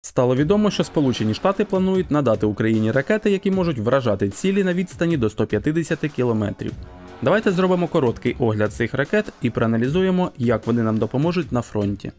Стало відомо, що Сполучені Штати планують надати Україні ракети, які можуть вражати цілі на відстані до 150 кілометрів. Давайте зробимо короткий огляд цих ракет і проаналізуємо, як вони нам допоможуть на фронті.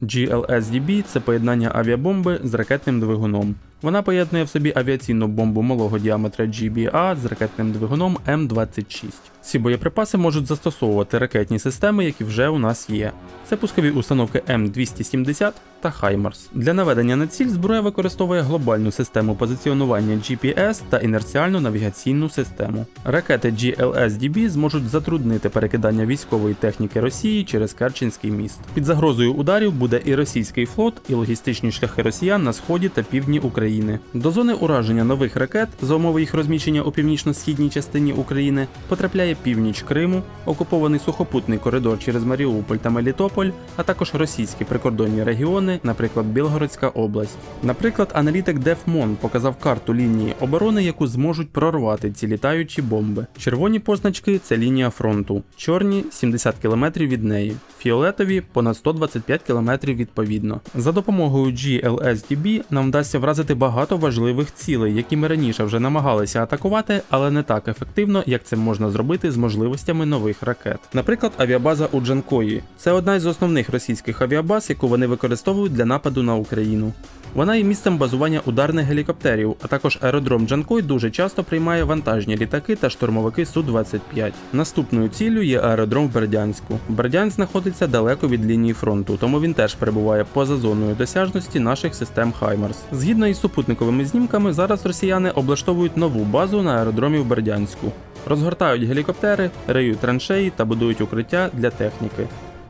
GLSDB – це поєднання авіабомби з ракетним двигуном. Вона поєднує в собі авіаційну бомбу малого діаметра GBA з ракетним двигуном М26. Ці боєприпаси можуть застосовувати ракетні системи, які вже у нас є. Це пускові установки М270 та Хаймарс. Для наведення на ціль зброя використовує глобальну систему позиціонування GPS та інерціальну навігаційну систему. Ракети GLSDB зможуть затруднити перекидання військової техніки Росії через Керченський міст. Під загрозою ударів буде і російський флот, і логістичні шляхи росіян на сході та півдні України. До зони ураження нових ракет за умови їх розміщення у північно-східній частині України потрапляє північ Криму, окупований сухопутний коридор через Маріуполь та Мелітополь, а також російські прикордонні регіони, наприклад, Білгородська область. Наприклад, аналітик Дефмон показав карту лінії оборони, яку зможуть прорвати ці літаючі бомби. Червоні позначки це лінія фронту, чорні 70 км від неї, фіолетові понад 125 км відповідно. За допомогою GLSDB нам вдасться вразити багато важливих цілей, які ми раніше вже намагалися атакувати, але не так ефективно, як це можна зробити з можливостями нових ракет. Наприклад, авіабаза у Джанкої це одна із основних російських авіабаз, яку вони використовують для нападу на Україну. Вона є місцем базування ударних гелікоптерів, а також аеродром Джанкой дуже часто приймає вантажні літаки та штурмовики Су-25. Наступною ціллю є аеродром в Бердянську. Бердянськ знаходиться далеко від лінії фронту, тому він теж перебуває поза зоною досяжності наших систем Хаймарс. Згідно із супутниковими знімками, зараз росіяни облаштовують нову базу на аеродромі в Бердянську. Розгортають гелікоптери, риють траншеї та будують укриття для техніки.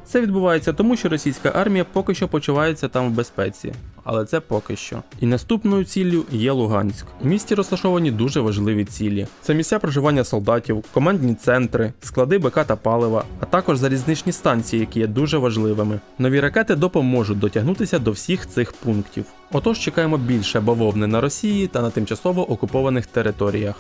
Це відбувається тому, що російська армія поки що почувається там в безпеці, але це поки що. І наступною ціллю є Луганськ. У місті розташовані дуже важливі цілі: це місця проживання солдатів, командні центри, склади БК та палива, а також залізничні станції, які є дуже важливими. Нові ракети допоможуть дотягнутися до всіх цих пунктів. Отож чекаємо більше бавовни на Росії та на тимчасово окупованих територіях.